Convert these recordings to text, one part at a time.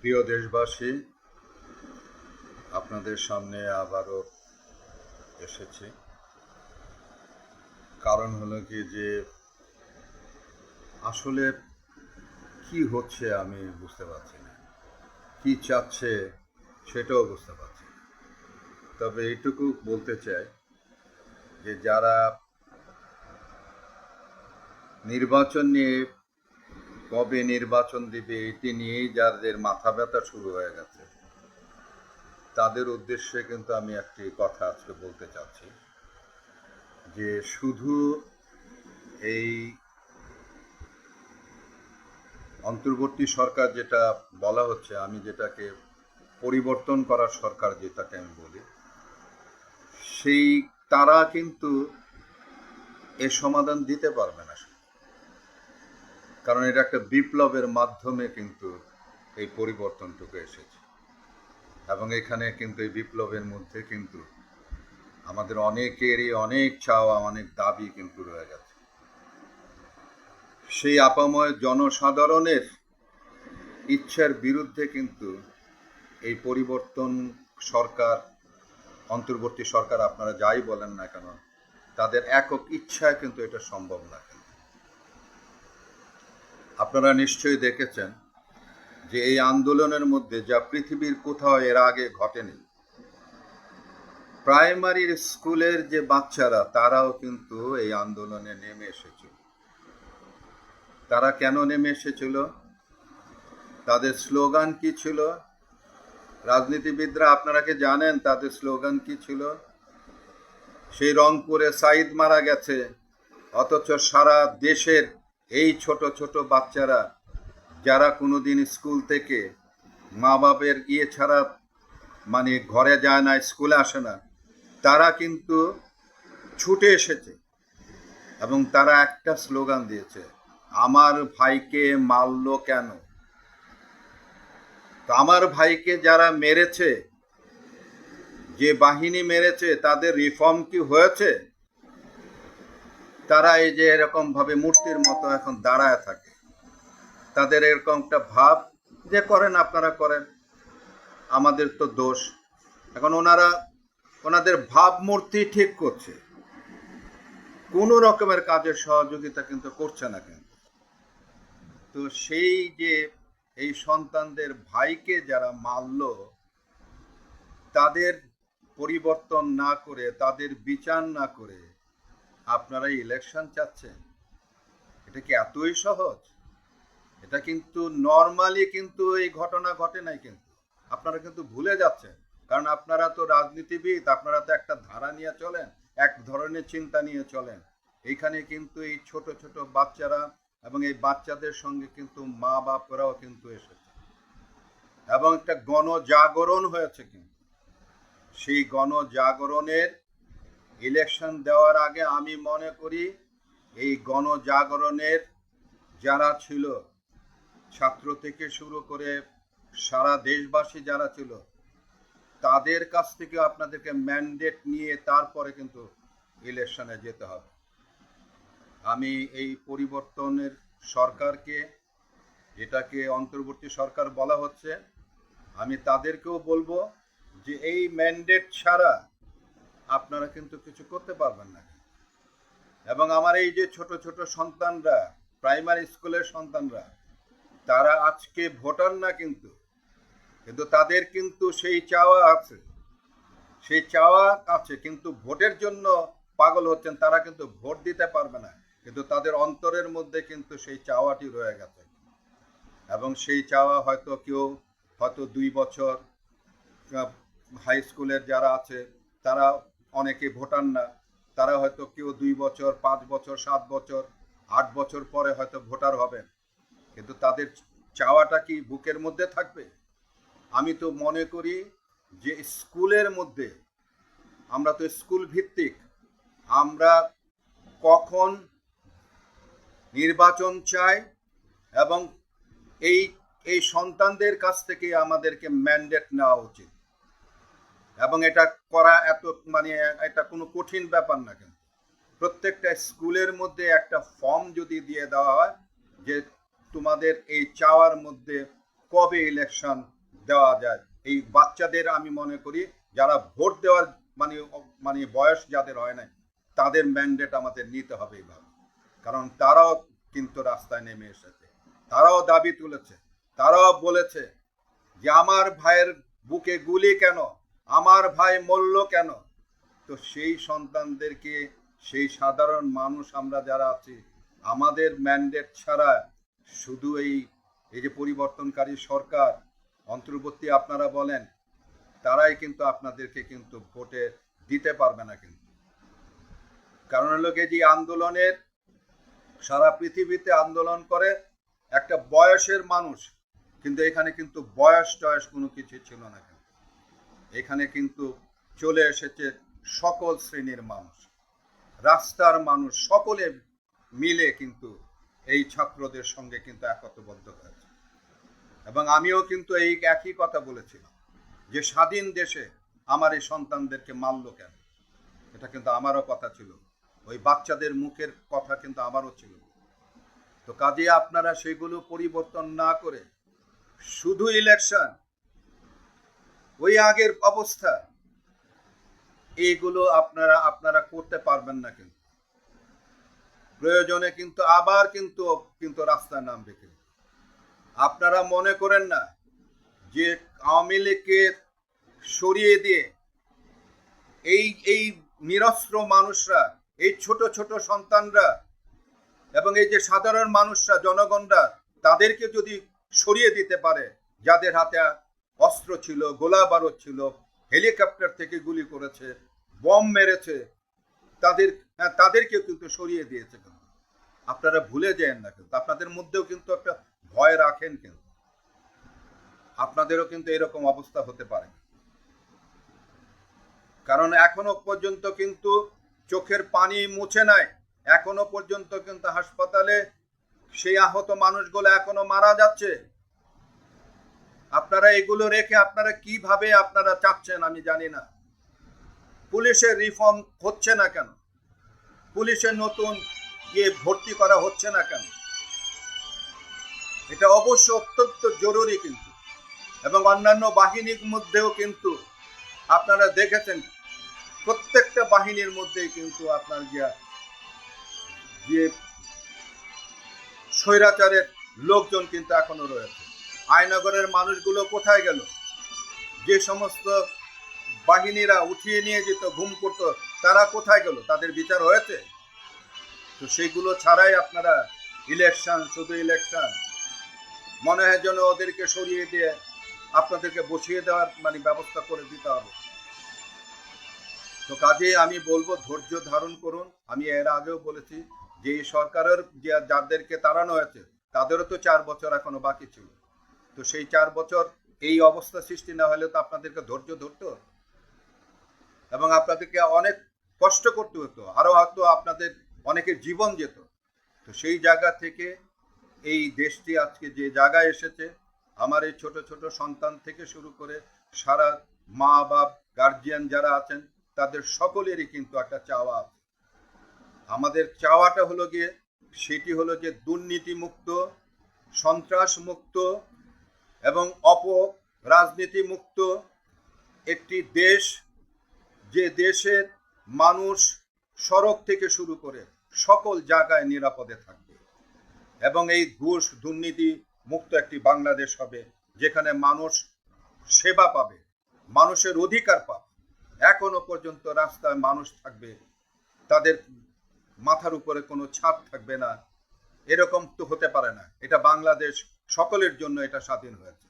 প্রিয় দেশবাসী, আপনাদের সামনে আবারও এসেছি। কারণ হলো কি যে, আসলে কি হচ্ছে আমি বুঝতে পারছি না। কি চাচ্ছে সেটাও বুঝতে পারছি না। তবে এইটুকু বলতে চাই যে, যারা নির্বাচন নিয়ে কবে নির্বাচন দিবে, এটি নিয়েই যাদের মাথা ব্যথা শুরু হয়ে গেছে, তাদের উদ্দেশ্যে কিন্তু আমি একটি কথা আজকে বলতে চাচ্ছি যে শুধু এই অন্তর্বর্তী সরকার যেটা বলা হচ্ছে, আমি যেটাকে পরিবর্তন করার সরকার যেটাকে আমি বলি, সেই তারা কিন্তু এ সমাধান দিতে পারবে না। কারণ এটা একটা বিপ্লবের মাধ্যমে কিন্তু এই পরিবর্তনটুকু এসেছে। এবং এখানে কিন্তু এই বিপ্লবের মধ্যে কিন্তু আমাদের অনেকেরই অনেক চাওয়া, অনেক দাবি কিন্তু রয়ে গেছে। সেই আপাময় জনসাধারণের ইচ্ছার বিরুদ্ধে কিন্তু এই পরিবর্তন সরকার, অন্তর্বর্তী সরকার, আপনারা যাই বলেন না কেন, তাদের একক ইচ্ছায় কিন্তু এটা সম্ভব না। আপনারা নিশ্চয়ই দেখেছেন যে এই আন্দোলনের মধ্যে যা পৃথিবীর কোথাও এর আগে ঘটেনি। প্রাইমারির স্কুলের যে বাচ্চারা, তারাও কিন্তু এই আন্দোলনে নেমে এসেছিল। তারা কেন নেমে এসেছিল? তাদের স্লোগান কি ছিল? রাজনীতিবিদরা, আপনারা কি জানেন তাদের স্লোগান কি ছিল? সেই রংপুরে সাইদ মারা গেছে, অথচ সারা দেশের এই ছোট ছোট বাচ্চারা যারা কোনো দিন স্কুল থেকে মা বাপের ইয়ে ছাড়া মানে ঘরে যায় না, স্কুলে আসে না, তারা কিন্তু ছুটে এসেছে এবং তারা একটা স্লোগান দিয়েছে, আমার ভাইকে মারলো কেন? আমার ভাইকে যারা মেরেছে, যে বাহিনী মেরেছে, তাদের রিফর্ম কি হয়েছে? তারা এই যে এরকম ভাবে মূর্তির মতো এখন দাঁড়ায় থাকে। তাদের এরকম একটা ভাব যে করেন আপনারা করেন, আমাদের তো দোষ। এখন ওনারা, ওনাদের ভাবমূর্তি ঠিক করছে। কোনো রকমের কাজের সহযোগিতা কিন্তু করছে না কিন্তু তো সেই যে এই সন্তানদের ভাইকে যারা মারল, তাদের পরিবর্তন না করে, তাদের বিচার না করে আপনারা ইলেকশন চাচ্ছেন, এটা কি এতই সহজ? এটা কিন্তু নর্মালি কিন্তু এই ঘটনা ঘটে নাই কিন্তু। আপনারা কিন্তু ভুলে যাচ্ছেন, কারণ আপনারা তো রাজনীতিবিদ, আপনারা তো একটা ধারা নিয়ে চলেন, এক ধরনের চিন্তা নিয়ে চলেন। এইখানে কিন্তু এই ছোট ছোট বাচ্চারা এবং এই বাচ্চাদের সঙ্গে কিন্তু মা বাপরাও কিন্তু এসেছে। এবং একটা গণজাগরণ হয়েছে কিন্তু। সেই গণজাগরণের ইলেকশন দেওয়ার আগে আমি মনে করি এই গণজাগরণের যারা ছিল, ছাত্র থেকে শুরু করে সারা দেশবাসী যারা ছিল, তাদের কাছ থেকে আপনাদেরকে ম্যান্ডেট নিয়ে তারপরে কিন্তু ইলেকশনে যেতে হবে। আমি এই পরিবর্তনের সরকারকে, যেটাকে অন্তর্বর্তী সরকার বলা হচ্ছে, আমি তাদেরকেও বলব যে এই ম্যান্ডেট ছাড়া আপনারা কিন্তু কিছু করতে পারবেন না। এবং আমার এই যে ছোট ছোট সন্তানরা, প্রাইমারি স্কুলের সন্তানরা, তারা আজকে ভোটার না কিন্তু কিন্তু তাদের কিন্তু সেই চাওয়া আছে। সেই চাওয়া আছে, কিন্তু ভোটের জন্য পাগল হচ্ছেন, তারা কিন্তু ভোট দিতে পারবে না। কিন্তু তাদের অন্তরের মধ্যে কিন্তু সেই চাওয়াটি রয়ে গেছে। এবং সেই চাওয়া হয়তো কেউ, হয়তো দুই বছর হাই স্কুলের যারা আছে, তারা অনেকে ভোটার না, তারা হয়তো কেউ দুই বছর, পাঁচ বছর, সাত বছর, আট বছর পরে হয়তো ভোটার হবেন। কিন্তু তাদের চাওয়াটা কি বুকের মধ্যে থাকবে? আমি তো মনে করি যে স্কুলের মধ্যে, আমরা তো স্কুল ভিত্তিক, আমরা কখন নির্বাচন চাই এবং এই এই সন্তানদের কাছ থেকে আমাদেরকে ম্যান্ডেট নেওয়া উচিত। এবং এটা করা এত মানে এটা কোনো কঠিন ব্যাপার না কিন্তু। প্রত্যেকটা স্কুলের মধ্যে একটা ফর্ম যদি দিয়ে দেওয়া হয় যে তোমাদের এই চাওয়ার মধ্যে কবে ইলেকশন দেওয়া যায়, এই বাচ্চাদের আমি মনে করি যারা ভোট দেওয়ার মানে মানে বয়স যাদের হয় নাই, তাদের ম্যান্ডেট আমাদের নিতে হবে এইভাবে। কারণ তারাও কিন্তু রাস্তায় নেমে এসেছে। তারাও দাবি তুলেছে। তারাও বলেছে যে, আমার ভাইয়ের বুকে গুলি কেন? আমার ভাই মরল কেন? তো সেই সন্তানদেরকে, সেই সাধারণ মানুষ আমরা যারা আছি, আমাদের ম্যান্ডেট ছাড়া শুধু এই এই যে পরিবর্তনকারী সরকার, অন্তর্বর্তী আপনারা বলেন, তারাই কিন্তু আপনাদেরকে কিন্তু ভোটে দিতে পারবে না কিন্তু। কারণ হলো যে আন্দোলনের, সারা পৃথিবীতে আন্দোলন করে একটা বয়সের মানুষ, কিন্তু এখানে কিন্তু বয়স টয়স কোনো কিছু ছিল না এখানে কিন্তু চলে এসেছে সকল শ্রেণির মানুষ। রাস্তার মানুষ সকলে মিলে কিন্তু এই ছাত্রদের সঙ্গে কিন্তু একত্রবদ্ধ হয়েছে। এবং আমিও কিন্তু এই একই কথা বলেছিলাম যে স্বাধীন দেশে আমার এই সন্তানদেরকে মারলো কেন? এটা কিন্তু আমারও কথা ছিল। ওই বাচ্চাদের মুখের কথা কিন্তু আমারও ছিল। তো কাজে আপনারা সেগুলো পরিবর্তন না করে শুধু ইলেকশন ওই আগের অবস্থা। এইগুলো আপনারা আপনারা করতে পারবেন না কিন্তু। প্রয়োজনে কিন্তু আবার কিন্তু কিন্তু রাস্তায় নামবে কিন্তু আপনারা মনে করেন না যে আওয়ামী লীগকে সরিয়ে দিয়ে এই এই নিরস্ত্র মানুষরা, এই ছোট ছোট সন্তানরা এবং এই যে সাধারণ মানুষরা, জনগণরা, তাদেরকে যদি সরিয়ে দিতে পারে, যাদের হাতে অস্ত্র ছিল গোলা বারুদ ছিল, হেলিকপ্টার থেকে গুলি করেছে, বম মেরেছে, তাদের হ্যাঁ তাদেরকেও কিন্তু সরিয়ে দিয়েছে কিন্তু। আপনারা ভুলে যান না কিন্তু, আপনাদের মধ্যেও কিন্তু একটা ভয় রাখেন কিন্তু। আপনাদেরও কিন্তু এরকম অবস্থা হতে পারে। কারণ এখনও পর্যন্ত কিন্তু চোখের পানি মুছে নাই। এখনও পর্যন্ত কিন্তু হাসপাতালে সেই আহত মানুষগুলো এখনও মারা যাচ্ছে। আপনারা এগুলো রেখে আপনারা কীভাবে আপনারা চাচ্ছেন আমি জানি না। পুলিশের রিফর্ম হচ্ছে না কেন? পুলিশের নতুন গিয়ে ভর্তি করা হচ্ছে না কেন? এটা অবশ্য অত্যন্ত জরুরি কিন্তু এবং অন্যান্য বাহিনীর মধ্যেও কিন্তু আপনারা দেখেছেন, প্রত্যেকটা বাহিনীর মধ্যেই কিন্তু আপনার যে স্বৈরাচারের লোকজন কিন্তু এখনও রয়েছে। আয়নগরের মানুষগুলো কোথায় গেল? যে সমস্ত বাহিনীরা উঠিয়ে নিয়ে যেত, ঘুম করতো, তারা কোথায় গেল? তাদের বিচার হয়েছে? তো সেইগুলো ছাড়াই আপনারা ইলেকশন শুধু ইলেকশন মনে হয় যেন ওদেরকে সরিয়ে দিয়ে আপনাদেরকে বসিয়ে দেওয়ার মানে ব্যবস্থা করে দিতে হবে। তো কাজে আমি বলব, ধৈর্য ধারণ করুন। আমি এর আগেও বলেছি যে সরকারের যাদেরকে তাড়ানো হয়েছে, তাদেরও তো চার বছর এখনও বাকি ছিল। তো সেই চার বছর এই অবস্থা সৃষ্টি না হলে তো আপনাদেরকে ধৈর্য ধরতো এবং আপনাদেরকে অনেক কষ্ট করতে হতো। আরও হয়তো আপনাদের অনেকের জীবন যেত। তো সেই জায়গা থেকে এই দেশটি আজকে যে জায়গায় এসেছে, আমার এই ছোট ছোট সন্তান থেকে শুরু করে সারা মা বাপ গার্জিয়ান যারা আছেন, তাদের সকলেরই কিন্তু একটা চাওয়া আমাদের চাওয়াটা হলো গিয়ে, সেটি হলো যে দুর্নীতি মুক্ত সন্ত্রাস মুক্ত এবং অপ রাজনীতি মুক্ত একটি দেশ, যে দেশের মানুষ সড়ক থেকে শুরু করে সকল জায়গায় নিরাপদে থাকবে। এবং এই ঘুষ দুর্নীতি মুক্ত একটি বাংলাদেশ হবে, যেখানে মানুষ সেবা পাবে, মানুষের অধিকার পাবে। এখনও পর্যন্ত রাস্তায় মানুষ থাকবে, তাদের মাথার উপরে কোনো ছাদ থাকবে না। এরকম তো হতে পারে না। এটা বাংলাদেশ সকলের জন্য এটা স্বাধীন হয়েছে।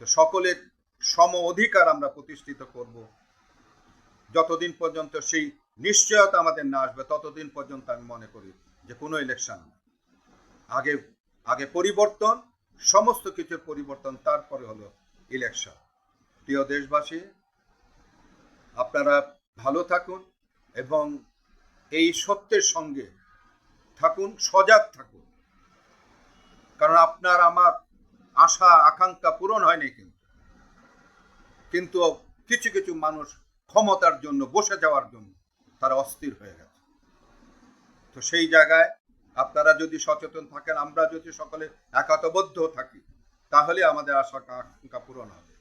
তো সকলের সম অধিকার আমরা প্রতিষ্ঠিত করব। যতদিন পর্যন্ত সেই নিশ্চয়তা আমাদের না আসবে, ততদিন পর্যন্ত আমি মনে করি যে কোনো ইলেকশন আগে আগে পরিবর্তন, সমস্ত কিছুর পরিবর্তন, তারপরে হলো ইলেকশন প্রিয় দেশবাসী, আপনারা ভালো থাকুন এবং এই সত্যের সঙ্গে থাকুন, সজাগ থাকুন। কারণ আপনার আমার আশা, আকাঙ্ক্ষা পূরণ হয়নি কিন্তু। কিন্তু কিছু কিছু মানুষ ক্ষমতার জন্য, বসে যাওয়ার জন্য তারা অস্থির হয়ে গেছে। তো সেই জায়গায় আপনারা যদি সচেতন থাকেন, আমরা যদি সকলে একাতবদ্ধ থাকি, তাহলে আমাদের আশা, আকাঙ্ক্ষা পূরণ হবে।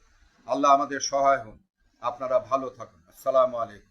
আল্লাহ আমাদের সহায় হন আপনারা ভালো থাকুন। আসসালামু আলাইকুম।